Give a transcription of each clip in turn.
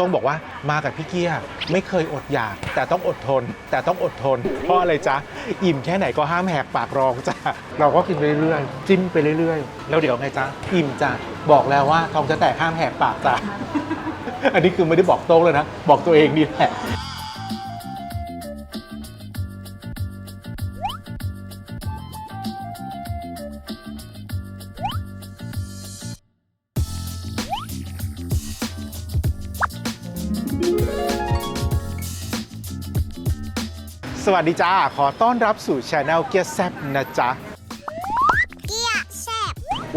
ต้องบอกว่ามากับพี่เกียร์ไม่เคยอดอยาก แต่ต้องอดทน แต่ต้องอดทน เพราะอะไรจ๊ะ อิ่มแค่ไหนก็ห้ามแหกปากรองจ้ะเราก็กินไปเรื่อยๆจิ้มไปเรื่อยๆ แล้วเดี๋ยวไงจ๊ะ อิ่มจ้ะบอกแล้วว่าทองจะแตกห้ามแหกปากจ้ะอันนี้คือไม่ได้บอกโต้งเลยนะ บอกตัวเองนี่แหละ วัสดีจ้า ขอต้อนรับสู่ช anel เกียร์แซบนะจ๊ะ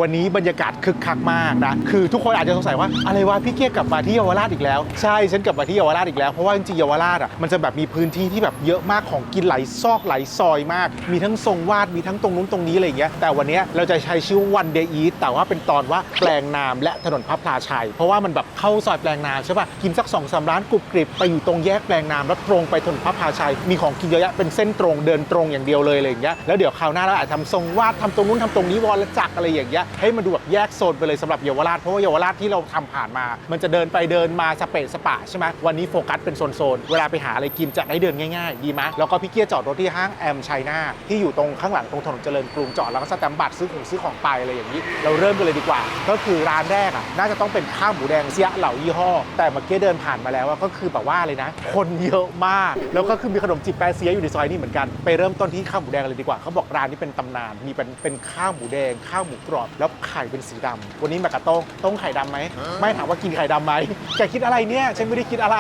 วันนี้บรรยากาศคึกคักมากนะคือทุกคนอาจจะสงสัยว่าอะไรวะพี่เกียกลับมาที่เยาวราชอีกแล้วใช่ฉันกลับมาที่เยาวราชอีกแล้วเพราะว่าจริงๆเยาวราชอะมันจะแบบมีพื้นที่ที่แบบเยอะมากของกินไหลซอกไหลซอยมาก มีทั้งทรงวาดมีทั้งตรงนู้นตรงนี้อะไรอย่างเงี้ยแต่วันเนี้ยเราจะใช้ชื่อวันเดย์อีแต่ว่าเป็นตอนว่าแปลงนามและถนนพระพลาชัย เพราะว่ามันแบบเข้าซอยแปลงนามใช่ป่ะกินสักสองสามร้านกรุบกริบไปอยู่ตรงแยกแปลงนามแล้วตรงไปถนนพระพลาชัย มีของกินเยอะแยะเป็นเส้นตรงเดินตรงอย่างเดียวเลยอะไรอย่างเงี้ยแล้วเดี๋ยวคราวหน้าเราอาจทำทรงวาดทำตรงนู้นทำตรงนี้วอลจักอะไรอย่างเงี้ยให้มันดูแบบแยกโซนไปเลยสำหรับเยาวราชเพราะว่าเยาวราชที่เราทำผ่านมา มันจะเดินไปเดินมาสเปะสปะใช่ไหมวันนี้โฟกัสเป็นโซนๆเวลาไปหาอะไรกินจะได้เดินง่ายๆ ดีไหมแล้วก็พี่เกียร์จอดรถที่ห้างแอมชัยนาที่อยู่ตรงข้างหลังตรงถนนเจริญกรุงจอดแล้วก็สแตมป์บัตรซื้อของซื้อของไปอะไรอย่างนี้ เราเริ่มกันเลยดีกว่า ก็คือร้านแรกอะน่าจะต้องเป็นข้าวหมูแดงเสียเหล่ายี่ห้อ แต่เมื่อกี้เดินผ่านมาแล้วก็คือแบบว่าเลยนะ คนเยอะมาก แล้วก็คือมีขนมจีบแปรเสียอยู่ในซอยนี้เหมือนกันไปเริ่มต้นที่ข้าวหมูแดงเลยดีกว่าเขาบอกร้านนี้เป็นตำนานมีเป็นเป็นข้าวหมูแดงข้าวหมูกรอบแล้วไข่เป็นสีดำวันนี้มากับโต้งโต้งไข่ดำไหม ไม่ถามว่ากินไข่ดำไหมแกคิดอะไรเนี่ย ฉันไม่ได้คิดอะไร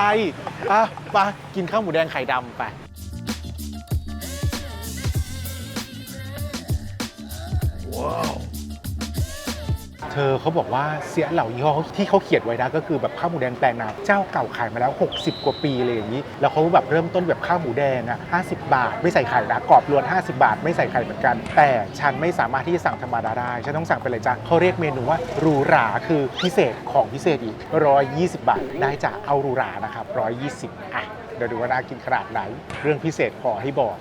อะไปกินข้าวหมูแดงไข่ดำไป เธอเขาบอกว่าเสียเหล่ายี่ห้อที่เขาเขียนไว้นะก็คือแบบข้าวหมูแดงแปลงนาเจ้าเก่าขายมาแล้ว 60 กว่าปีเลยอย่างนี้ แล้วเขาแบบเริ่มต้นแบบข้าวหมูแดงอะ50 บาท ไม่ใส่ไข่นะกรอบรวน 50 บาท ไม่ใส่ไข่เหมือนกัน แต่ฉันไม่สามารถที่จะสั่งธรรมดาได้ ฉันต้องสั่งเป็นอะไรจ้ะเขาเรียกเมนูว่าหรูหราคือพิเศษของพิเศษอีก 120 บาท ได้จ้ะเอาหรูหรานะครับ120อะเดี๋ยวดูว่าน่ากินขนาดไหนเรื่องพิเศษขอให้บอก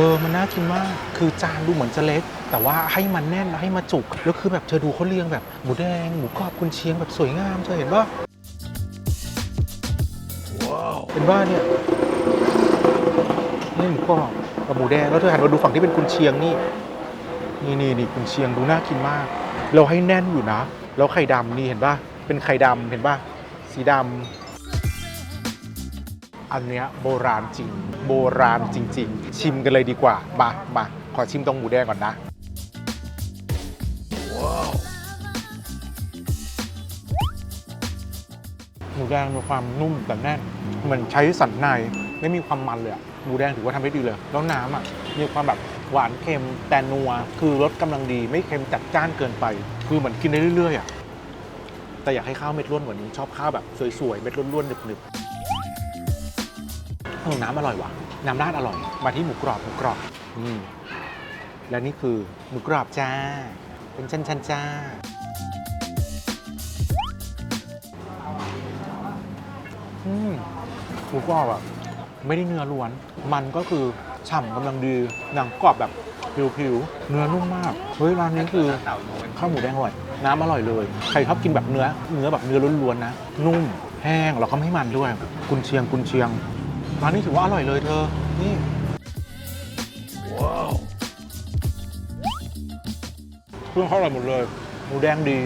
เธอมันน่ากินมาก คือจานดูเหมือนจะเล็ก แต่ว่าให้มันแน่นแล้วให้มาจุก แล้วคือแบบเธอดูเขาเรียงแบบหมูแดง หมูกรอบกุนเชียงแบบสวยงามเธอเห็นป่ะเห็นว่าเนี่ยนี่หมูกรอบกับหมูแดงแล้วเธอหันมาดูฝั่งที่เป็นกุนเชียงนี่นี่นี่นี่กุนเชียงดูน่ากินมาก เราให้แน่นอยู่นะ แล้วไข่ดำนี่เห็นปะเป็นไข่ดำเห็นปะสีดำ อันเนี้ยโบราณจริง โบราณจริง ๆ ชิมกันเลยดีกว่า มามาขอชิมตรงหมูแดงก่อนนะหมูแดงมีความนุ่มแต่แน่นเหมือนใช้สันในไม่มีความมันเลยอะหมูแดงถือว่าทำได้ดีเลย แล้วน้ำอะมีความแบบหวานเค็มแต่นัว คือรสกำลังดีไม่เค็มจัดจ้านเกินไป คือเหมือนกินได้เรื่อยๆอะแต่อยากให้ข้าวเม็ดร่วนกว่านี้ชอบข้าวแบบสวยๆ เม็ดร่วนๆหนึบๆเออน้ำอร่อยว่ะ น้ำราดอร่อย มาที่หมูกรอบหมูกรอบนี่และนี่คือหมูกรอบจ้า เป็นชั้นๆจ้า อืมหมูกรอบอะไม่ได้เนื้อล้วน มันก็คือฉ่ำกำลังดี หนังกรอบแบบผิวๆ เนื้อนุ่มมาก เฮ้ยร้านนี้คือข้าวหมูแดงอร่อย น้ำอร่อยเลย ใครชอบกินแบบเนื้อ เนื้อแบบเนื้อล้วนๆนะ นุ่ม แห้งแล้วก็ไม่มันด้วย กุนเชียงกุนเชียง ร้านนี้ถือว่าอร่อยเลยเธอ นี่ ว้าวเครื่องเขาอร่อยหมดเลย หมูแดงดี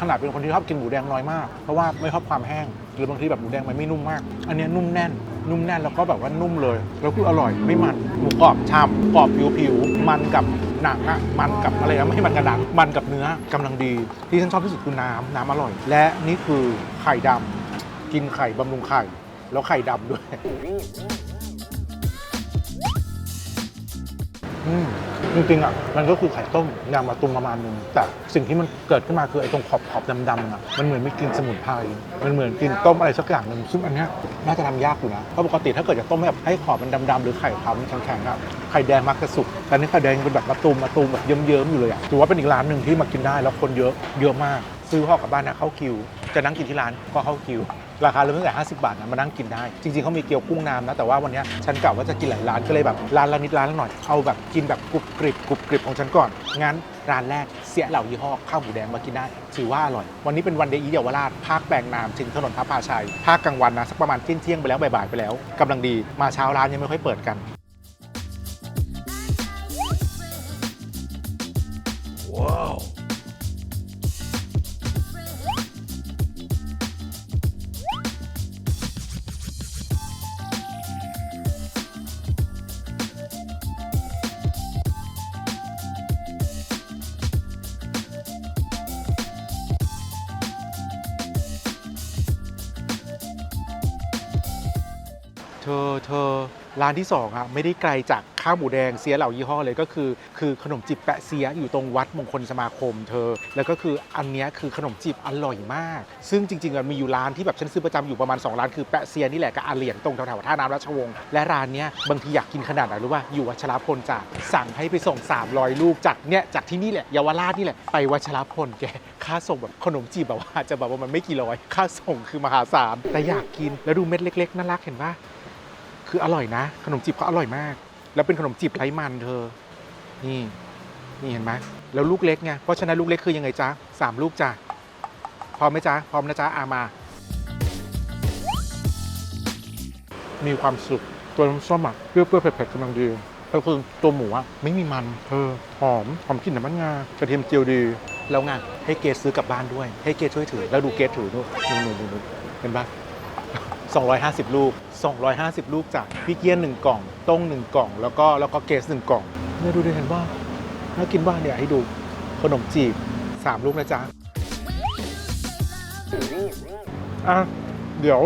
ขนาดเป็นคนที่ชอบกินหมูแดงน้อยมาก เพราะว่าไม่ชอบความแห้ง หรือบางทีแบบหมูแดงมันไม่นุ่มมาก อันนี้นุ่มแน่น นุ่มแน่นแล้วก็แบบว่านุ่มเลย แล้วคืออร่อย ไม่มัน หมูกรอบฉ่ำกรอบผิวผิวๆมันกับหนังอะมันกับอะไรอะไม่ให้มันกับหนังมันกับเนื้อกำลังดี ที่ฉันชอบที่สุดคือน้ำน้ำอร่อย และนี่คือไข่ดำกินไข่บำรุงไข่ แล้วไข่ดำด้วย อืมจริงๆอะมันก็คือไข่ต้มยางมะตูมประมาณนึงแต่สิ่งที่มันเกิดขึ้นมาคือไอ้ตรงขอบขอบดำๆอะมันเหมือนไม่กินสมุนไพรมันเหมือนกินต้มอะไรสักอย่างหนึ่งซึ่งอันเนี้ยน่าจะทำยากอยู่นะเพราะปกติถ้าเกิดจะต้มแบบให้ขอบมันดำๆหรือไข่ขาวมันแข็งๆอะไข่แดงมักจะสุกแต่นี่ไข่แดงเป็นแบบมะตูมมะตูมแบบเยิ้มๆอยู่เลยอะถือว่าเป็นอีกร้านหนึ่งที่มากินได้แล้วคนเยอะเยอะมาก ซื้อห่อกลับบ้านนะเข้าคิว จะนั่งกินที่ร้านก็เข้าคิว ราคาเริ่มตั้งแต่ 50 บาทนะมานั่งกินได้ จริงๆเขามีเกี๊ยวกุ้งน้ำนะ แต่ว่าวันนี้ฉันกะว่าจะกินหลายร้านก็เลยแบบร้านละนิดร้านละหน่อย เอาแบบกินแบบกรุบกริบกรุบกริบของฉันก่อน งั้นร้านแรกเสียเหล่ายี่ห้อข้าวหมูแดงมากินได้ ถือว่าอร่อย วันนี้เป็นวันเดย์อีเดียวราชภาคแปลงนามถึงถนนพระพาชัยภาคกลางวันนะสักประมาณเที่ยงเที่ยงไปแล้วบ่ายๆไปแล้วกำลังดีมาเช้าร้านยังไม่ค่อยเปิดกันานที่สองอะไม่ได้ไกลจากข้าวหมูแดงเสียเหล่ายี่ห้อเลยก็คือ คือขนมจีบแปะเสียอยู่ตรงวัดมงคลสมาคมเธอ แล้วก็คืออันนี้คือขนมจีบอร่อยมาก ซึ่งจริงๆอะมีอยู่ร้านที่แบบฉันซื้อประจำอยู่ประมาณ 2 ร้านคือแปะเซียนี่แหละกับอาเหลียงตรงแถวๆท่าน้ำราชวงศ์และร้านเนี้ยบางทีอยากกินขนาดไหนรู้ป่ะอยู่วัชรพลจ้ะสั่งให้ไปส่ง 300 ลูกจากเนี่ยจากที่นี่แหละเยาวราชนี่แหละไปวัชรพลแกค่าส่งแบบขนมจีบแบบว่าจะแบบว่ามันไม่กี่ร้อยค่าส่งคือมหาศาลแต่อยากกินแล้วดูเม็ดเล็ก ๆน่ารักเห็นปะ คืออร่อยนะ ขนมจีบเขาอร่อยมาก แล้วเป็นขนมจีบไร้มันเธอ นี่นี่เห็นไหมแล้วลูกเล็กไงเพราะฉะนั้นลูกเล็กคือยังไงจ๊ะสามลูกจ้ะพร้อมไหมจ๊ะพร้อมนะจ๊ะอามา มีความสุขตัวน้ำส้มอะเปรี้ยวๆเผ็ดๆกำลังดีแล้วคือตัวหมูอะไม่มีมันเธอหอมหอมกลิ่นน้ำมันงากระเทียมเจียวดี แล้วไงให้เกดซื้อกลับบ้านด้วย ให้เกดช่วยถือแล้วดูเกดถือนู่นนู่นนู่นนู่นเห็นปะ 250 ลูก 250 ลูกจากพี่เกียนหนึ่งกล่อง ต้งหนึ่งกล่อง แล้วก็แล้วก็เกสหนึ่งกล่องเนี่ยดูดิเห็นว่าน่ากินว่าเนี่ยให้ดูขนมจีบ 3 ลูกนะจ๊ะอะเดี๋ยว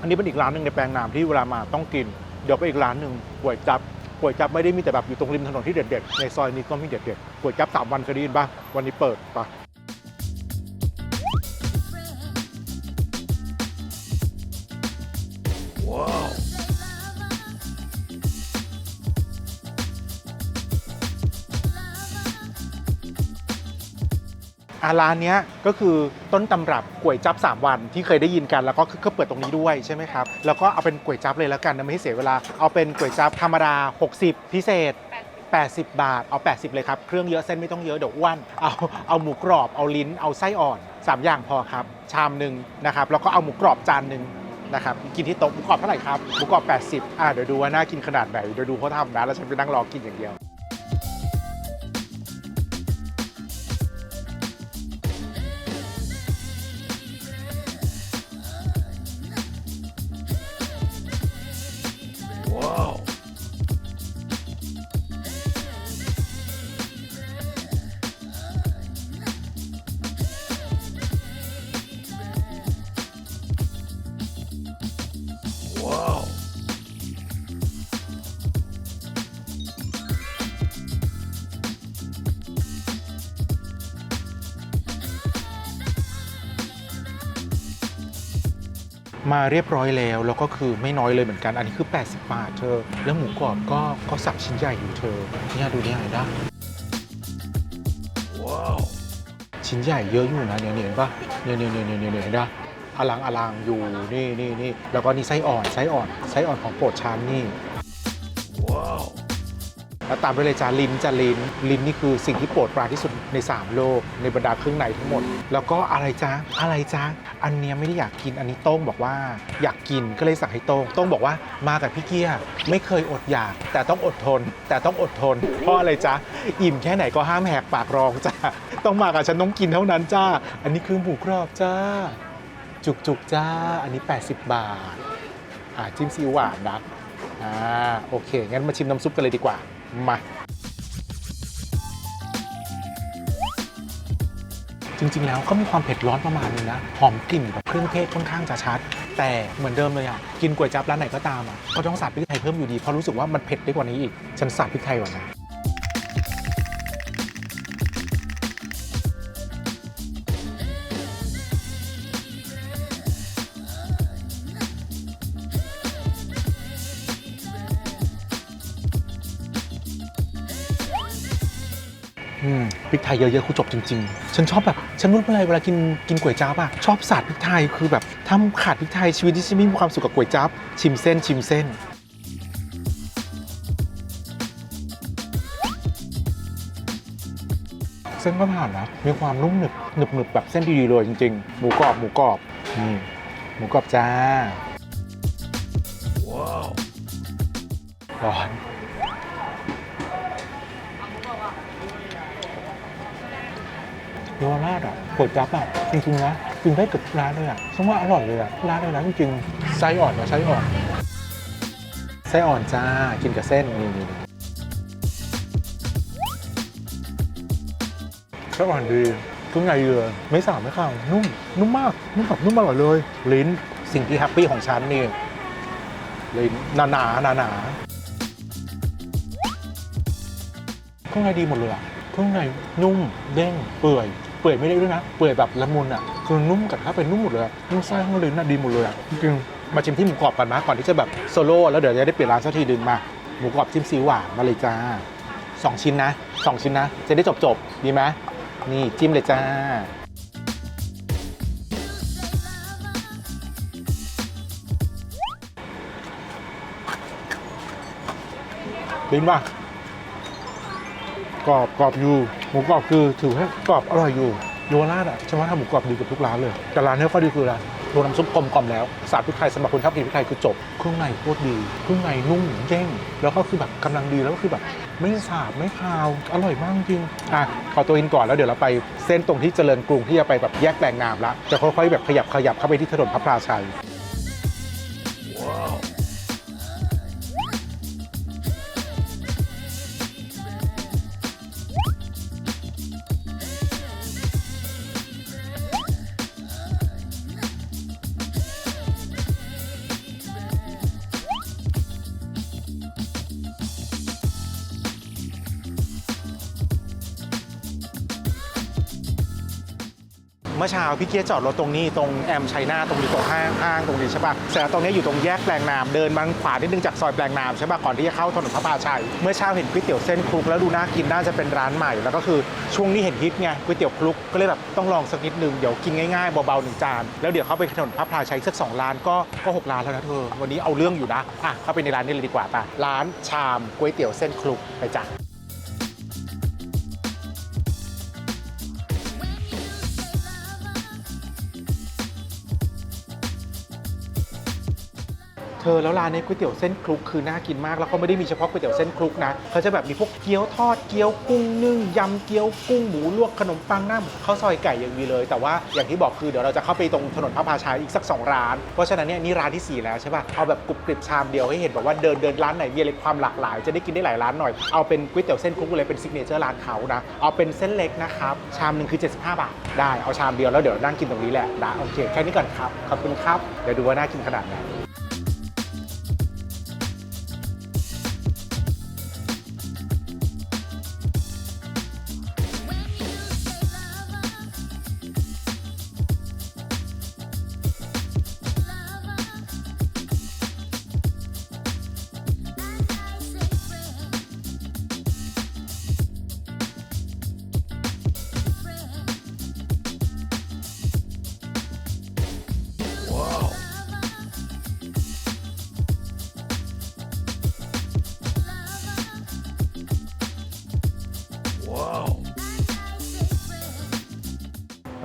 อันนี้เป็นอีกร้านหนึ่งในแปลงนามที่เวลามาต้องกิน เดี๋ยวไปอีกร้านหนึ่งก๋วยจับก๋วยจับไม่ได้มีแต่แบบอยู่ตรงริมถนนที่เด็ดๆ ในซอยนี้ก็มีเด็ดๆก๋วยจับสามวันเคยได้ยินป่ะวันนี้เปิดปะ อาร้านเนี้ยก็คือต้นตำรับก๋วยจับ 3 วันที่เคยได้ยินกันแล้วก็คือเขาเปิดตรงนี้ด้วยใช่ไหมครับ แล้วก็เอาเป็นก๋วยจับเลยแล้วกันนะไม่ให้เสียเวลา เอาเป็นก๋วยจับธรรมดา 60 พิเศษ 80 บาท เอา 80 เลยครับ เครื่องเยอะเส้นไม่ต้องเยอะเดี๋ยวอ้วน เอาเอาหมูกรอบ เอาลิ้น เอาไส้อ่อน 3 อย่างพอครับ ชามหนึ่งนะครับ แล้วก็เอาหมูกรอบจานหนึ่งนะครับ กินที่โต๊ะหมูกรอบเท่าไหร่ครับ หมูกรอบ 80 อ่าเดี๋ยวดูว่าน่ากินขนาดไหน เดี๋ยวดูเขาทำนะ แล้วฉันไปนั่งรอกินอย่างเดียว มาเรียบร้อยแล้ว แล้วก็คือไม่น้อยเลยเหมือนกัน อันนี้คือ 80 บาทเธอ แล้วหมูกรอบก็ก็สับชิ้นใหญ่อยู่เธอ เนี่ยดูเนี่ยเห็นปะชิ้นใหญ่เยอะอยู่นะเนี่ยเนี่ยเห็นปะเนี่ยเนี่ยเนี่ยเนี่ยเนี่ยเห็นปะอลังอลังอยู่นี่นี่นี่แล้วก็นี่ไส้อ่อนไส้อ่อนไส้อ่อนของโปรดชานนี่ แล้วตามด้วยเลยจ้าลิ้นจ้าลิ้นลิ้นนี่คือสิ่งที่โปรดปรานที่สุดใน 3 โลก ในบรรดาเครื่องในทั้งหมด แล้วก็อะไรจ้าอะไรจ้าอันเนี้ยไม่ได้อยากกินอันนี้โต้งบอกว่า อยากกินก็เลยสั่งให้โต้งโต้งบอกว่ามากับพี่เกียร์ไม่เคยอดอยาก แต่ต้องอดทน แต่ต้องอดทน เพราะอะไรจ้าอิ่มแค่ไหนก็ห้ามแหกปากรองจ้าต้องมากับฉันต้องกินเท่านั้นจ้าอันนี้คือหมูกรอบจ้า จุกจุกจ้า อันนี้ 80 บาทอ่าจิ้มซีอิ๊วหวานนะอ่าโอเคงั้นมาชิมน้ำซุปกันเลยดีกว่า มา จริงๆ แล้วก็มีความเผ็ดร้อนประมาณนึงนะ หอมกลิ่นแบบเครื่องเทศค่อนข้างจะชัด แต่เหมือนเดิมเลยอะกินก๋วยจั๊บร้านไหนก็ตามอะก็ต้องสาดพริกไทยเพิ่มอยู่ดี เพราะรู้สึกว่ามันเผ็ดได้กว่านี้อีก ฉันสาดพริกไทยก่อนนะ อืมพริกไทยเยอะๆคือจบจริง ๆ ฉันชอบแบบฉันรู้อะไรเวลากินกินก๋วยจั๊บอะชอบสาดพริกไทยคือแบบถ้าขาดพริกไทยชีวิตที่ฉันไม่มีความสุขกับก๋วยจั๊บชิมเส้นชิมเส้น เส้นก็ผ่านนะมีความนุ่มหนึบหนึบหนึบแบบเส้นดีๆเลยจริง ๆ หมูกรอบหมูกรอบนี่หมูกรอบจ้าว้าวร้อน เยาวราชอะก๋วยจั๊บอะจริงๆนะกินได้เกับร้านเลยอะฉันว่าอร่อยเลยอะร้านเลยนะจริงๆไส้อ่อนนะไส้อ่อนไส้อ่อนจ้ากินกับเส้นนี่นี่นี่ไส้อ่อนดีเครื่องในดีเลยไม่สาบไม่ข้าวนุ่มนุ่มมากนุ่มแบบนุ่มอร่อยเลย ลิ้นสิ่งที่แฮปปี้ของฉันนี่ลิ้นหนาหนาหนาหนาเครื่องในดีหมดเลยอะเครื่องในนุ่มเด้งเปื่อย เปื่อยไม่ได้ด้วยนะ เปื่อยแบบละมุนอะ คือนุ่มกับถ้าเป็นนุ่มหมดเลยอะนุ่มไส้ข้างลิ้นน่ะดีหมดเลยอะจริงมาชิมที่หมูกรอบกันนะก่อนที่จะแบบโซโล่แล้วเดี๋ยวจะได้เปลี่ยนร้านสักทีดึงมา หมูกรอบจิ้มซีอิ๊วหวานมาเลยจ้าสองชิ้นนะสองชิ้นนะ จะได้จบจบดีไหมนี่จิ้มเลยจ้าลิ้นว่ะ กรอบกรอบอยู่หมูกรอบคือถือว่ากรอบอร่อยอยู่เยาวราชอะฉันว่าทำหมูกรอบดีกับทุกร้านเลย แต่ร้านนี้ก็ดีคือร้านตัวน้ำซุปกลมกล่อมแล้วสาดพริกไทยสำหรับคนชอบกินพริกไทยคือจบเครื่องในโคตรดีเครื่องในนุ่มเด้งแล้วก็คือแบบกำลังดีแล้วก็คือแบบไม่สาบไม่คาวอร่อยมากจริงอะขอตัวอินก่อนแล้วเดี๋ยวเราไปเส้นตรงที่เจริญกรุงที่จะไปแบบแยกแปลงนามละจะค่อยๆแบบขยับขยับเข้าไปที่ถนนพระพลาชัยาพี่เกียร์จอดรถตรงนี้ตรงแอมชัยนาตรงนี้ตรงห้างห้างตรงนี้ใช่ปะเสร็จแล้วตรงนี้อยู่ตรงแยกแปลงนามเดินมางขวานิดนึงจากซอยแปลงนามใช่ปะก่อนที่จะเข้าถนนพระพาชัยเมื่อเช้าเห็นก๋วยเตี๋ยวเส้นคลุกแล้วดูน่ากินน่าจะเป็นร้านใหม่แล้วก็คือช่วงนี้เห็นฮิตไงก๋วยเตี๋ยวคลุกก็เลยแบบต้องลองสักนิดนึงเดี๋ยวกินง่ายๆเบาๆหนึ่งจานแล้วเดี๋ยวเข้าไปถนนพระพาชัยสักสองร้านก็ก็หกร้านแล้วนะเธอวันนี้เอาเรื่องอยู่นะอะเข้าไปในร้านนี้เลยดีกว่าป่ะร้านชามก๋วยเตี๋ยวเส้นคลุกไปจ้ะ ธอแล้วร้านนี้ก๋วยเตี๋ยวเส้นคลุกคือน่ากินมากแล้วเขาไม่ได้มีเฉพาะก๋วยเตี๋ยวเส้นคลุกนะเขาจะแบบมีพวกเกี๊ยวทอดเกี๊ยวกุ้งนึ่งยำเกี๊ยวกุ้งหมูลวกขนมปังหน้าหมูข้าวซอยไก่ยังมีเลย แต่ว่าอย่างที่บอกคือเดี๋ยวเราจะเข้าไปตรงถนนพระพาชัยอีกสักสองร้าน เพราะฉะนั้นเนี่ยนี่ร้านที่สี่แล้วใช่ป่ะเอาแบบกรุบกริบชามเดียวให้เห็นแบบว่าเดินเดินร้านไหนมีอะไรความหลากหลาย จะได้กินได้หลายร้านหน่อยเอาเป็นก๋วยเตี๋ยวเส้นคลุกเลยเป็นซิกเนเจอร์ร้านเขานะเอาเป็นเส้นเล็กนะครับชามหนึ่งคือ 75 บาท ได้เอาชามเดียวแล้วเดี๋ยวนั่งกินตรงนี้แหละนะโอเคแค่นี้ก่อนครับขอบคุณครับเดี๋ยวดูว่าน่ากินขนาดไหน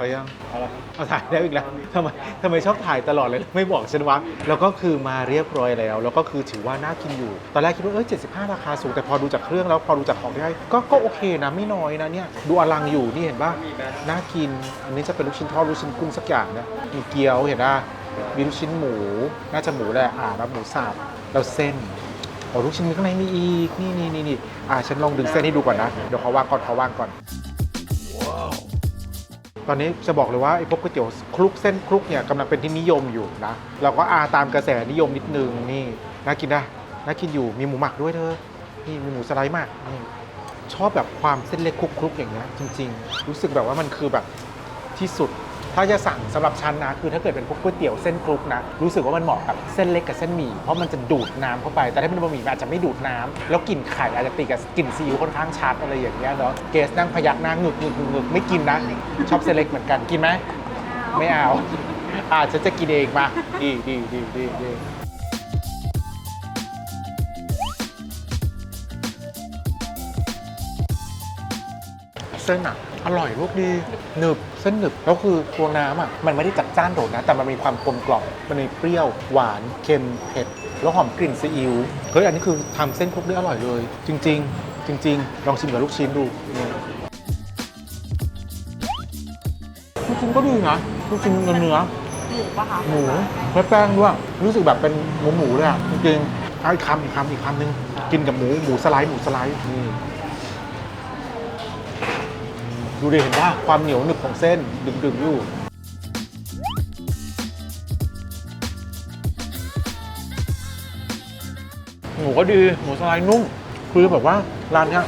เอายังเอาละเอาถ่ายได้อีกแล้วทำไมทำไมชอบถ่ายตลอดเลย ไม่บอกฉันวะแล้วก็คือมาเรียบร้อยแล้ว แล้วก็คือถือว่าน่ากินอยู่ ตอนแรกคิดว่าเอ้ย75ราคาสูง แต่พอดูจากเครื่องแล้วพอดูจากของที่ให้ก็ก็โอเคนะไม่น้อยนะเนี่ย ดูอลังอยู่นี่เห็นป่ะน่ากิน อันนี้จะเป็นลูกชิ้นทอดลูกชิ้นกุ้งสักอย่างนะมีเกี๊ยวเห็นป่ะมีลูกชิ้นหมู น่าจะหมูแหละอ่าแล้วหมูสับแล้วเส้นโอ้ลูกชิ้นมีข้างในมีอีกนี่นี่นี่นี่อ่าฉันลองดึงเส้นให้ดูก่อนนะเดี๋ยวเขาวางก่อนเขาวางก่อน ตอนนี้จะบอกเลยว่าไอ้พวกก๋วยเตี๋ยวคลุกเส้นคลุกเนี่ยกำลังเป็นที่นิยมอยู่นะเราก็อาตามกระแสนิยมนิดนึงนี่น่ากินนะน่ากินอยู่มีหมูหมักด้วยเธอนี่มีหมูสไลด์มากนี่ชอบแบบความเส้นเล็กคลุกๆอย่างเงี้ยจริง ๆ รู้สึกแบบว่ามันคือแบบที่สุด ถ้าจะสั่งสำหรับฉันนะ คือถ้าเกิดเป็นพวกก๋วยเตี๋ยวเส้นคลุกนะ รู้สึกว่ามันเหมาะกับเส้นเล็กกับเส้นหมี่ เพราะมันจะดูดน้ำเข้าไป แต่ถ้าเป็นบะหมี่มันอาจจะไม่ดูดน้ำแล้วกลิ่นไข่อาจจะติดกับกลิ่นซีอิ๊วค่อนข้างชัดอะไรอย่างเงี้ยเนาะ เกสนั่งพยักหน้างึกงึกงึกงึกไม่กินนะ ชอบเส้นเล็กเหมือนกัน กินไหม ไม่เอา อาจจะจะกินเองมา ดีดีดีดีดีเส้นอะ อร่อยลูกดีหนึบเส้นหนึบแล้วคือตัวน้ำอะมันไม่ได้จัดจ้านโดดนะ แต่มันมีความกลมกล่อมมันมีเปรี้ยวหวานเค็มเผ็ดแล้วหอมกลิ่นซีอิ๊วเฮ้ยอันนี้คือทำเส้นคลุกได้อร่อยเลย จริง ๆ จริง ๆ ลองชิมกับลูกชิ้นดูนี่ลูกชิ้นก็ดีนะลูกชิ้นเนื้อเนื้อหมูปะคะหมูและแป้งด้วยรู้สึกแบบเป็นหมูหมูเลยอะจริงๆเอาอีกคำอีกคำอีกคำหนึงกินกับหมูหมูสไลด์หมูสไลด์นี่ ดูดิเห็นป่ะความเหนียวหนึบของเส้นดึงๆอยู่หมูก็ดีหมูสไลด์นุ่มคือแบบว่าร้านเนี้ย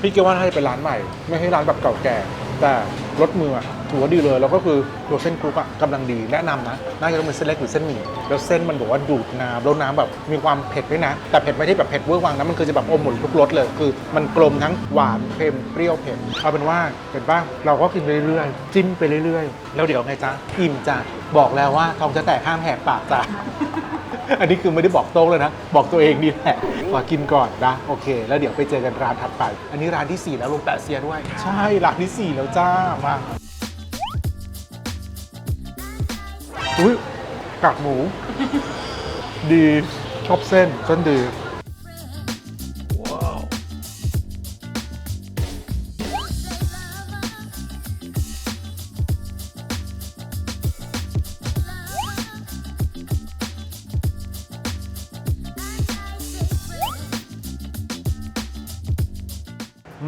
พี่เกียวว่าให้เป็นร้านใหม่ ไม่ให้ร้านแบบเก่าแก่ แต่รสมืออะ ถือว่าดีเลย แล้วก็คือตัวเส้นคลุกอะกำลังดีแนะนำนะ น่าจะต้องเป็นเส้นเล็กหรือเส้นหมี่แล้วเส้นมันบอกว่าดูดน้ำแล้วน้ำแบบมีความเผ็ดด้วยนะ แต่เผ็ดไม่ได้แบบเผ็ดเวอร์วังนะมันคือจะแบบอมหมดทุกรสเลย คือ มันกลมทั้งหวานเค็มเปรี้ยวเผ็ดเอาเป็นว่าเห็นป่ะเราก็กินไปเรื่อยๆจิ้มไปเรื่อยๆ แล้วเดี๋ยวไงจ๊ะอิ่มจ้ะบอกแล้วว่าท้องจะแตกห้ามแหกปากจ้ะอันนี้คือไม่ได้บอกโต้งเลยนะ บอกตัวเองนี่แหละขอกินก่อนนะ โอเค แล้วเดี๋ยวไปเจอกันร้านถัดไป อันนี้ร้านที่ 4 แล้วรวมแปะเซียด้วย ใช่ ร้านที่ 4 แล้วจ้ามา อุ้ยกากหมู ดีชอบเส้นเส้นดี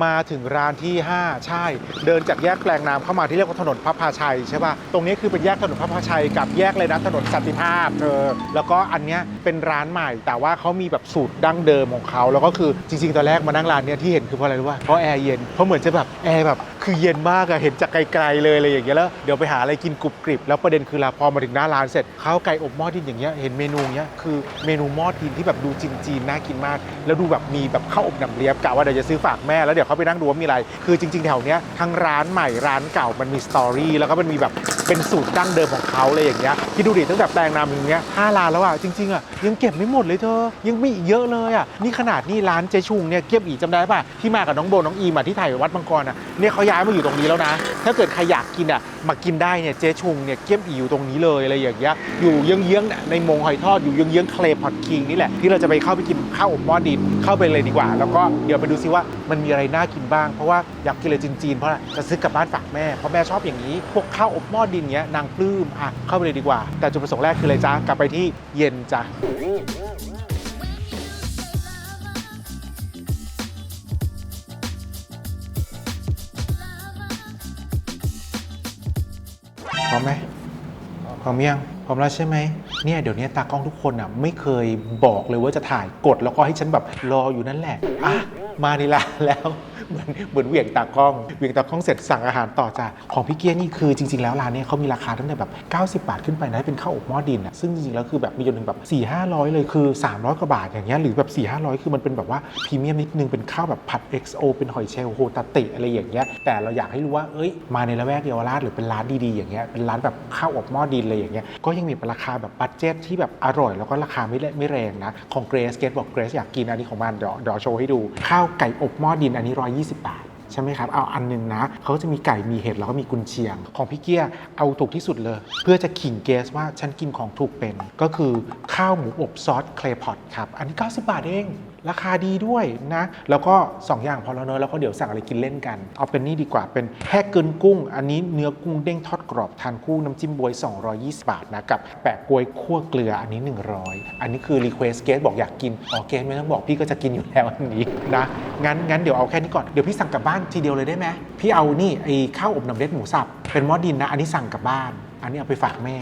มาถึงร้านที่ 5 ใช่ เดินจากแยกแปลงน้ำเข้ามาที่เรียกว่าถนนพระพาชัยใช่ป่ะตรงนี้คือเป็นแยกถนนพระพาชัยกับแยกเลยนะถนนสันติภาพเออแล้วก็อันเนี้ยเป็นร้านใหม่ แต่ว่าเขามีแบบสูตรดั้งเดิมของเขาแล้วก็คือจริงๆตอนแรกมานั่งร้านเนี้ยที่เห็นคือเพราะอะไรรู้ป่ะเพราะแอร์เย็นเพราะเหมือนจะแบบแอร์แบบ คือเย็นมากอะเห็นจากไกลๆเลยอะไรอย่างเงี้ยแล้วเดี๋ยวไปหาอะไรกินกรุบกริบแล้วประเด็นคือลาพอมาถึงหน้าร้านเสร็จข้าวไก่อบหม้อดินอย่างเงี้ยเห็นเมนูเนี้ยคือเมนูหม้อดินที่แบบดูจีนๆน่ากินมาก แล้วดูแบบมีแบบข้าวอบหนำเลียบกะว่าเดี๋ยวจะซื้อฝากแม่แล้วเดี๋ยวเขาไปนั่งดูว่ามีอะไร คือจริงๆแถวเนี้ยทั้งร้านใหม่ร้านเก่ามันมีสตอรี่แล้วก็มันมีแบบเป็นสูตรดั้งเดิมของเขาเลยอย่างเงี้ยที่ดูดิตั้งแต่แปลงนามอย่างเงี้ยห้าร้านแล้วอะจริงๆอะยังเก็บไม่หมดเลยเธอยังมีอีกเยอะเลยอะนี่ขนาดนี่ร้านเจชุงเนี่ยเก็บอีกจำได้ป่ะที่มากับน้องโบน้องอีมาที่ถ่ายวัดมังกรอะเนี่ยเขาย้ายมาอยู่ตรงนี้แล้วนะ ถ้าเกิดใครอยากกินอะมากินได้เนี่ยเจ๊ชุงเนี่ยเก็บอีอยู่ตรงนี้เลยอะไรอย่างเงี้ยอยู่เยื้องๆเนี่ยในมงหอยทอดอยู่เยื้องๆเคลพอตคิงนี่แหละที่เราจะไปเข้าไปกินข้าวอบหม้อดินเข้าไปเลยดีกว่า แล้วก็เดี๋ยวไปดูซิว่ามันมีอะไรน่ากินบ้าง เพราะว่าอยากกินเลยจีนๆเพราะอะจะซื้อกลับบ้านฝากแม่เพราะแม่ชอบอย่างนี้ พวกข้าวอบหม้อดินเนี้ยนางปลื้มอะเข้าไปเลยดีกว่า แต่จุดประสงค์แรกคืออะไรจ้ากลับไปที่เย็นจ้ะ ร้อมไหมพร้อมยังพร้อมแล้วใช่ไหมเนี่ยเดี๋ยวนี้ตากล้องทุกคนอะไม่เคยบอกเลยว่าจะถ่ายกดแล้วก็ให้ฉันแบบรออยู่นั่นแหละอะมาดีละแล้ว เหมือนเหมือนเหวี่ยงตากล้องเหวี่ยงตากล้องเสร็จสั่งอาหารต่อจ้ะของพี่เกียร์นี่คือจริง ๆ แล้วร้านเนี้เขามีราคาตั้งแต่แบบ 90 บาทขึ้นไปนะเป็นข้าวอบหม้อดินอะซึ่งจริงๆแล้วคือแบบมีจนถึงแบบ4 5 0 0เลยคือ 300กว่าบาทอย่างเงี้ยหรือแบบ4 5 0 0คือมันเป็นแบบว่าพรีเมียมนิดนึงเป็นข้าวแบบผัด XO เป็นหอยเชลโฮตาเตะอะไรอย่างเงี้ยแต่เราอยากให้รู้ว่าเอ้ยมาในละแวกเยาวราชหรือเป็นร้านดีๆอย่างเงี้ยเป็นร้านแบบข้าวอบหม้อดินอะไรอย่างเงี้ยก็ยังมีราคาแบบบัตเจ็ตที่แบบอร่อยแล้วก็ราคาไม่ไม่แรงนะของเกรสเกรสบอกเกรสอยากกินอันนี้ของมันเดี๋ยวเดี๋ยวโชว์ให้ดูข้าวไก่อบหม้อดินอันนี้120 บาท ใช่ไหมครับ เอาอันหนึงนะ เขาจะมีไก่มีเห็ดแล้วก็มีกุนเชียง ของพี่เกียร์เอาถูกที่สุดเลย เพื่อจะขิงเกสว่าฉันกินของถูกเป็น ก็คือข้าวหมูอบซอสเคลพอตครับ อันนี้ 90 บาทเอง ราคาดีด้วยนะ แล้วก็ 2 อย่างพอแล้วเนอะแล้วก็เดี๋ยวสั่งอะไรกินเล่นกัน เอาเป็นนี่ดีกว่าเป็นแฮกเกินกุ้ง อันนี้เนื้อกุ้งเด้งทอดกรอบทานคู่น้ำจิ้มบวย 220 บาทนะ กับแปะกล้วยคั่วเกลืออันนี้ 100 อันนี้คือรีเควสเกสบอกอยากกิน อ๋อเกสไม่ต้องบอกพี่ก็จะกินอยู่แล้วอันนี้นะงั้นงั้นเดี๋ยวเอาแค่นี้ก่อนเดี๋ยวพี่สั่งกลับบ้านทีเดียวเลยได้ไหมพี่เอานี่ไอ้ข้าวอบน้ำเล็ดหมูสับเป็นหม้อดินนะ อันนี้สั่งกลับบ้าน อันนี้เอาไปฝากแม่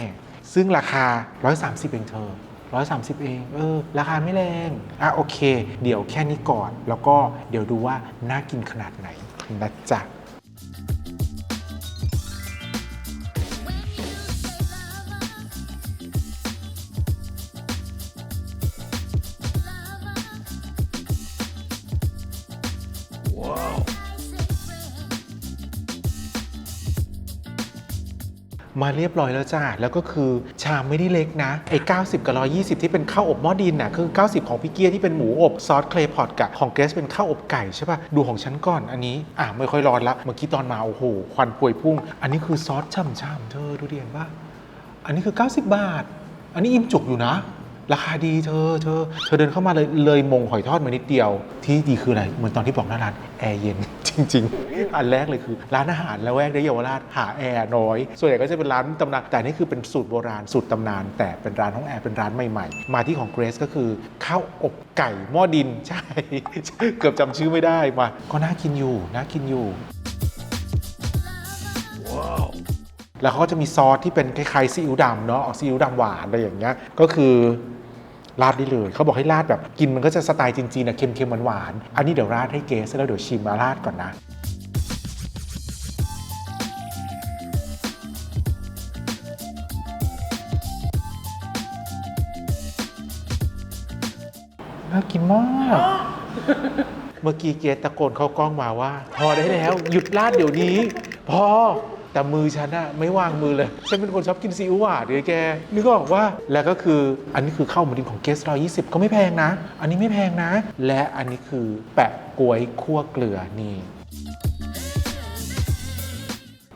ซึ่งราคา 130เองเธอ 130 เอง เออ ราคาไม่แรง อะโอเค เดี๋ยวแค่นี้ก่อน แล้วก็เดี๋ยวดูว่าน่ากินขนาดไหนนะจ๊ะ มาเรียบร้อยแล้วจ้าแล้วก็คือชามไม่ได้เล็กนะไอ้90 กับ 120 ที่เป็นข้าวอบหม้อดินน่ะคือ 90 ของพี่เกียร์ที่เป็นหมูอบซอสเคลพอตกับของเกรซเป็นข้าวอบไก่ใช่ปะดูของฉันก่อนอันนี้อะไม่ค่อยร้อนละเมื่อกี้ตอนมาโอ้โหควันพวยพุ่ง อันนี้คือซอสช่ำๆเธอดูเดียนปะอันนี้คือ 90 บาท อันนี้อิ่มจุกอยู่นะ ราคาดีเธอเธอเธอเดินเข้ามาเลยเลยมงหอยทอดมานิดเดียว ที่ดีคืออะไร เหมือนตอนที่บอกหน้าร้านแอร์เย็น จริง ๆ อันแรกเลยคือ ร้านอาหารแล้วแวกในเยาวราชหาแอร์น้อย ส่วนใหญ่ก็จะเป็นร้านตำนานแต่นี่คือเป็นสูตรโบราณสูตรตำนาน แต่เป็นร้านห้องแอร์เป็นร้านใหม่ ๆ มาที่ของเกรซก็คือข้าวอบไก่หม้อดินใช่ เกือบจำชื่อไม่ได้มาก็น่ากินอยู่น่ากินอยู่แล้วเขาก็จะมีซอสที่เป็นคล้ายๆซีอิ๊วดำเนาะออกซีอิ๊วดำหวานอะไรอย่างเงี้ย ก็คือ ราดได้เลย เขาบอกให้ราดแบบกินมันก็จะสไตล์จีนๆนะเค็มๆหวานๆอันนี้เดี๋ยวราดให้เกสแล้วเดี๋ยวชิมมาราดก่อนนะน่ากินมาก เมื่อกี้เกตตะโกนเข้ากล้องมาว่า พอได้แล้ว หยุดลาดเดี๋ยวนี้ พอ แต่มือฉันอะไม่วางมือเลย ฉันเป็นคนชอบกินซีอิ๊วหวานเลยแกนึกออกว่าแล้วก็คืออันนี้คือข้าวหมูดินของเกสร้อยี่สิบก็ไม่แพงนะ อันนี้ไม่แพงนะ และอันนี้คือแปะกล้วยคั่วเกลือนี่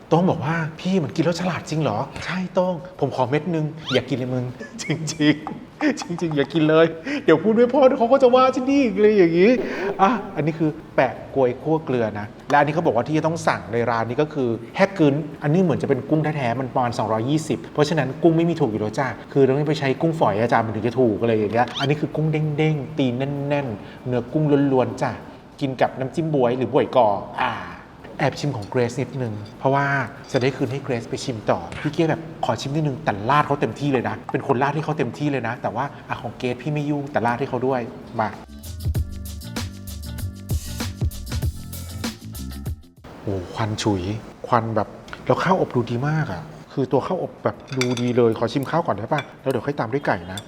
โต้งบอกว่าพี่มันกินแล้วฉลาดจริงเหรอ ใช่โต้งผมขอเม็ดนึง อย่ากินเลยมึง จริงๆ จริงๆ อย่ากินเลย เดี๋ยวพูดไม่พอเดี๋ยวเขาก็จะว่าที่นี่อีกเลยอย่างนี้อะอันนี้คือแปะกลวยคั่วเกลือนะ และอันนี้เขาบอกว่าที่จะต้องสั่งในร้านนี้ก็คือแฮกกึนอันนี้เหมือนจะเป็นกุ้งแท้ๆมันประมาณ220 เพราะฉะนั้นกุ้งไม่มีถูกอยู่แล้วจ้าคือต้องไปใช้กุ้งฝอยอาจารย์มันถึงจะถูกอะไรอย่างเงี้ยอันนี้คือกุ้งเด้งๆตีนแน่น ๆ เนื้อกุ้งล้วนๆจ้ะกินกับน้ำจิ้มบวยหรือบวยกออ่า แอบชิมของเกรซนิดนึง เพราะว่าจะได้คืนให้เกรซไปชิมต่อ พี่เกียร์แบบขอชิมนิดนึงแต่ลาดเขาเต็มที่เลยนะ เป็นคนลาดให้เขาเต็มที่เลยนะ แต่ว่าอะของเกรซพี่ไม่ยุ่งแต่ลาดให้เขาด้วยมาโอ้ควันฉุย ควันแบบแล้วข้าวอบดูดีมากอะ่ะ คือตัวข้าวอบแบบดูดีเลยขอชิมข้าวก่อนได้ปะแล้วเดี๋ยวค่อยตามด้วยไก่นะ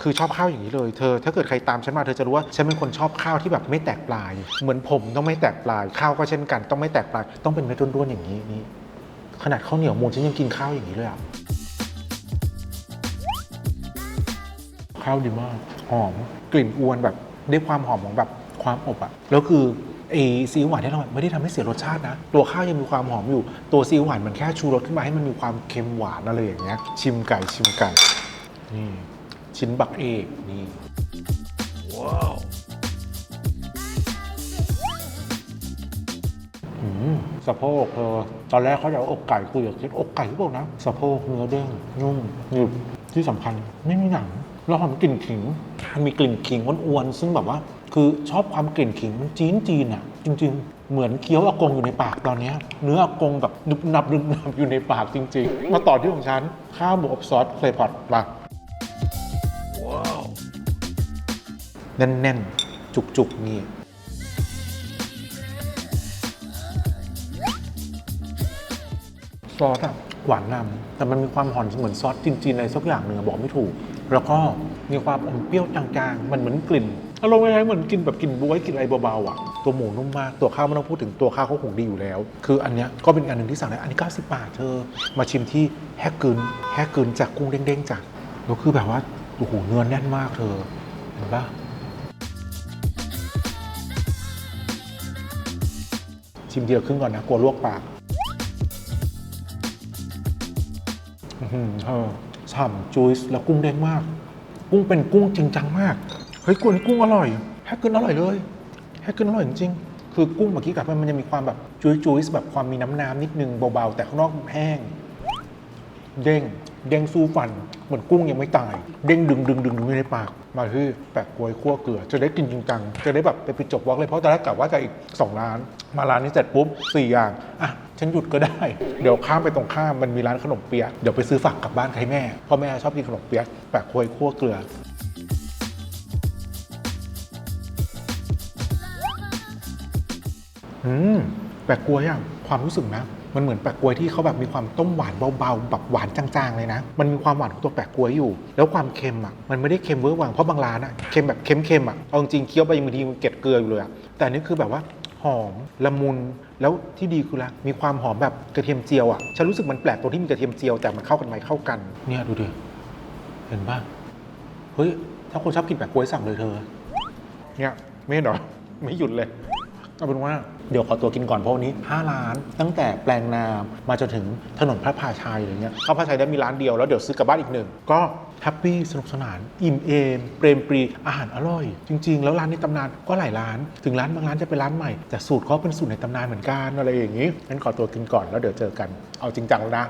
คือชอบข้าวอย่างนี้เลยเธอ ถ้าเกิดใครตามฉันมาเธอจะรู้ว่าฉันเป็นคนชอบข้าวที่แบบไม่แตกปลาย เหมือนผมต้องไม่แตกปลาย ข้าวก็เช่นกัน ต้องไม่แตกปลาย ต้องเป็นเม็ดร่วนๆอย่างนี้นี่ขนาดข้าวเหนียวมูนฉันยังกินข้าวอย่างนี้เลยอะข้าวดีมากหอมกลิ่นอวนแบบได้ความหอมของแบบความอบอะแล้วคือไอซีอิ๊วหวานที่เราไม่ได้ทำให้เสียรสชาตินะ ตัวข้าวยังมีความหอมอยู่ ตัวซีอิ๊วหวานมันแค่ชูรสขึ้นมาให้มันมีความเค็มหวานอะไรอย่างเงี้ย ชิมไก่ชิมไก่นี่ ชิ้นบักเอกนี่ว้าวอืมสะโพกเธอตอนแรกเขาจะเอาอกไก่คุยกับคิดอกไก่หรือเปล่านะสะโพกเนื้อเด้งนุ่มหนึบที่สำคัญไม่มีหนังแล้วหอมกลิ่นขิงมันมีกลิ่นขิงอ้วนๆซึ่งแบบว่า คือชอบความกลิ่นขิงมันจีนจีนๆอะ จริง ๆ เหมือนเคี้ยวอากงอยู่ในปากตอนเนี้ยเนื้ออากงแบบนึบนับนึบนับอยู่ในปากจริง ๆ มาต่อที่ของฉันข้าวหมูอบซอสเคลพอตมา แน่นๆ จุกๆนี่ซอสอะหวานนำแต่มันมีความหอนเหมือนซอสจีนๆอะไรสักอย่างหนึ่งอบอกไม่ถูก แล้วก็มีความอมเปรี้ยวจางๆ มันเหมือนกลิ่นอารมณ์คล้ายๆเหมือนกินแบบกลิ่นบ๊วยกลิ่นอะไรเบาๆอะตัวหมูนุ่มมาก ตัวข้าวไม่ต้องพูดถึงตัวข้าวเขาคงดีอยู่แล้ว คืออันเนี้ยก็เป็นอันหนึ่งที่สั่งได้อันนี้ 90 บาทเธอ มาชิมที่แฮกกึนแฮกกึนจากกุ้งเด้งๆจากแล้วคือแบบว่าโอ้โหเนื้อแน่นมากเธอเห็นปะ ชิมทีละครึ่งก่อนนะ กลัวลวกปากอื้อหือเธอฉ่ำจุยส์แล้วกุ้งเด้งมาก กุ้งเป็นกุ้งจริงจังมาก เฮ้ยกุ้งกุ้งอร่อยแฮกเกินอร่อยเลยแฮกเกินอร่อยจริงคือกุ้งเมื่อกี้กับมันมันจะมีความแบบจุยจุยส์แบบความมีน้ำน้ำนิดนึงเบาๆ แต่ข้างนอกแห้ง เด้งเด้งสู้ฟัน เหมือนกุ้งยังไม่ตาย เด้งดึงดึงดึงดึงอยู่ในปาก มาที่แปะกล้วยคั่วเกลือ จะได้กินจริงจังจะได้แบบไปปิดจบวอล์กเลยเพราะตอนแรกกะว่าจะอีก2ร้าน มาร้านนี้เสร็จปุ๊บ4อย่างอะฉันหยุดก็ได้ เดี๋ยวข้ามไปตรงข้ามมันมีร้านขนมเปี๊ยะเดี๋ยวไปซื้อฝากกลับบ้านให้แม่พราะแม่ชอบกินขนมเปี๊ยะแปะกล้วยคั่วเกลืออืมแปะกล้วยอะความรู้สึกนะ มันเหมือนแปะกล้วยที่เขาแบบมีความต้มหวานเบาๆแบบหวานจางๆเลยนะ มันมีความหวานของตัวแปะกล้วยอยู่ แล้วความเค็มอะมันไม่ได้เค็มเวอร์วังเพราะบางร้านอะเค็มแบบเค็มๆอะเอาจริงเคี้ยวไปบางทีมันเกล็ดเกลืออยู่เลยอะแต่อันนี่คือแบบว่าหอมละมุนแล้วที่ดีคือละมีความหอมแบบกระเทียมเจียวอะฉันรู้สึกมันแปลกตรงที่มีกระเทียมเจียวแต่มันเข้ากันไหมเข้ากัน เนี่ยดูดิเห็นปะเฮ้ยถ้าคนชอบกินแบบกล้วยสั่งเลยเธอ เนี่ยไม่เห็นหรอไม่หยุดเลยเอาเป็นว่า เดี๋ยวขอตัวกินก่อนเพราะวันนี้5ร้าน ตั้งแต่แปลงนามมาจนถึงถนนพระพาชัยอะไรเงี้ยพระพาชัยได้มีร้านเดียวแล้วเดี๋ยวซื้อกลับบ้านอีกหนึ่งก็แฮปปี้สนุกสนาน อิ่มเอมเปรมปรีอาหารอร่อย จริง ๆ แล้วร้านในตำนานก็หลายร้าน ถึงร้านบางร้านจะเป็นร้านใหม่ แต่สูตรเขาเป็นสูตรในตำนานเหมือนกันอะไรอย่างนี้งั้นขอตัวกินก่อนแล้วเดี๋ยวเจอกันเอาจริงจังแล้วนะ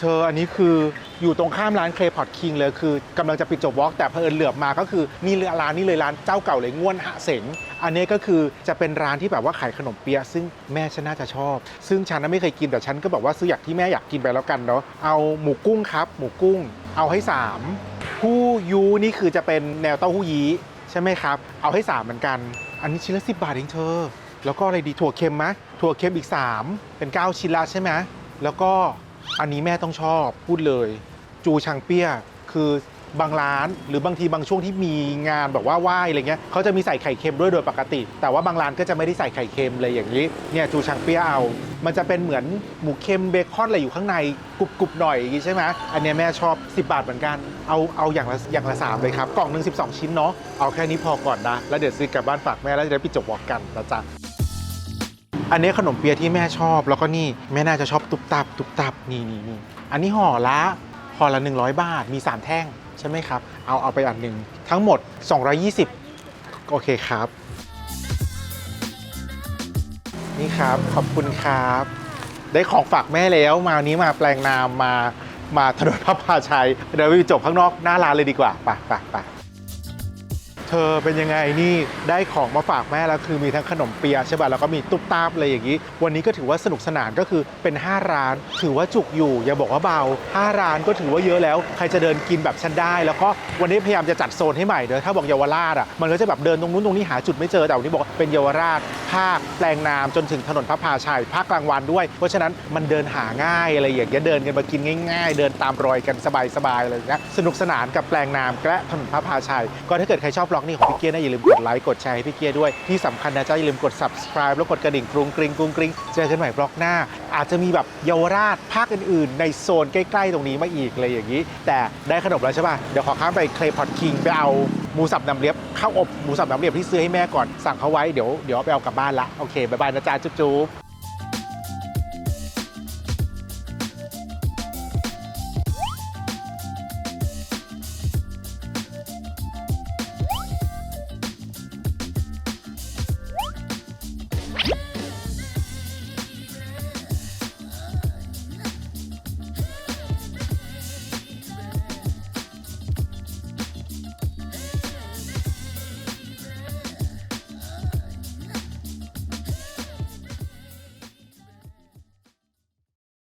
เธออันนี้คืออยู่ตรงข้ามร้านเคลพอตคิงเลยคือกำลังจะปิดจบวอล์กแต่เพอิญเหลือบมาก็คือนี่เร้านนี้เลยร้านเจ้าเก่าเลยง่วนหะเสงอันนี้ก็คือจะเป็นร้านที่แบบว่าขายขนมเปี๊ยะซึ่งแม่ฉันน่าจะชอบ ซึ่งฉันน่ะไม่เคยกินแต่ฉันก็บอกว่าซื้ออยากที่แม่อยากกินไปแล้วกันเนาะเอาหมูกุ้งครับ หมูกุ้ง เอาให้สามผู้ยูนี่คือจะเป็นแนวเต้าหู้ยี้ใช่ไหมครับ เอาให้สามเหมือนกัน อันนี้ชิ้นละสิบบาทเองเธอ แล้วก็อะไรดีถั่วเค็มไหมถั่วเค็มอีก 3 เป็น 9 ชิ้นละใช่ไหมแล้วก็ อันนี้แม่ต้องชอบพูดเลย จูชังเปี้ยคือบางร้านหรือบางทีบางช่วงที่มีงานแบบว่าไหว้อะไรเงี้ยเขาจะมีใส่ไข่เค็มด้วยโดยปกติ แต่ว่าบางร้านก็จะไม่ได้ใส่ไข่เค็มเลยอย่างนี้เนี่ยจูชังเปี้ยเอา มันจะเป็นเหมือนหมูเค็มเบคอนอะไรอยู่ข้างในกรุบๆหน่อยอย่างงี้ใช่ไหมอันเนี้ยแม่ชอบ 10 บาทเหมือนกันเอาเอาอย่างละอย่างละสามเลยครับกล่องหนึ่ง12 ชิ้นเนาะเอาแค่นี้พอก่อนนะแล้วเดี๋ยวซื้อกลับบ้านฝากแม่แล้วจะได้ปิดจบวอกกันนะจ๊ะ อันนี้ขนมเปี๊ยะที่แม่ชอบ แล้วก็นี่แม่น่าจะชอบตุบตับตุบตับนี่นี่นี่อันนี้ห่อละห่อละ 100 บาทมี 3 แท่งใช่ไหมครับ เอาเอาไปอันหนึ่งทั้งหมด 220 โอเคครับ นี่ครับขอบคุณครับ ได้ของฝากแม่แล้วมาวันนี้มาแปลงนามมามาถนนพระพาชัยเดี๋ยวไปจบข้างนอกหน้าร้านเลยดีกว่าไปไปไป เธอเป็นยังไงนี่ได้ของมาฝากแม่แล้วคือมีทั้งขนมเปียะใช่ป่ะแล้วก็มีตุ๊บตาบอะไรอย่างนี้ วันนี้ก็ถือว่าสนุกสนานก็คือเป็น 5 ร้าน ถือว่าจุกอยู่ อย่าบอกว่าเบา 5 ร้านก็ถือว่าเยอะแล้ว ใครจะเดินกินแบบฉันได้ แล้วก็วันนี้พยายามจะจัดโซนให้ใหม่เด้อถ้าบอกเยาวราชอะมันก็จะแบบเดินตรงนู้นตรงนี้หาจุดไม่เจอแต่วันนี้บอกเป็นเยาวราช ภาคแปลงนามจนถึงถนนพระพาชัยภาคกลางวันด้วย เพราะฉะนั้นมันเดินหาง่ายอะไรอย่างเงี้ยเดินกันมากินง่าย ๆ เดินตามรอยกันสบายๆอะไรอย่างเงี้ยสนุกสนานกับแปลงนามและถนนพระพาชัย ก็ถ้าเกิดใครชอบล็อกนี้ของพี่เกียร์นะอย่าลืมกดไลค์กดแชร์ให้พี่เกียร์ด้วยที่สำคัญนะจ๊ะอย่าลืมกด subscribe แล้วกดกระดิ่งกรุงกริงกรุงกริงเจอกันใหม่บล็อกหน้า อาจจะมีแบบเยาวราชภาคอื่น ๆ ในโซนใกล้ ๆ ตรงนี้มาอีกอะไรอย่างนี้ แต่ได้ขนมแล้วใช่ป่ะเดี๋ยวขอข้ามไปเคลพอตคิงไปเอาหมูสับน้ำเลียบข้าวอบหมูสับน้ำเลียบที่ซื้อให้แม่ก่อนสั่งเขาไว้เดี๋ยวเดี๋ยวไปเอากลับบ้านละโอเคบ๊ายบายนะจ๊ะจุ๊บ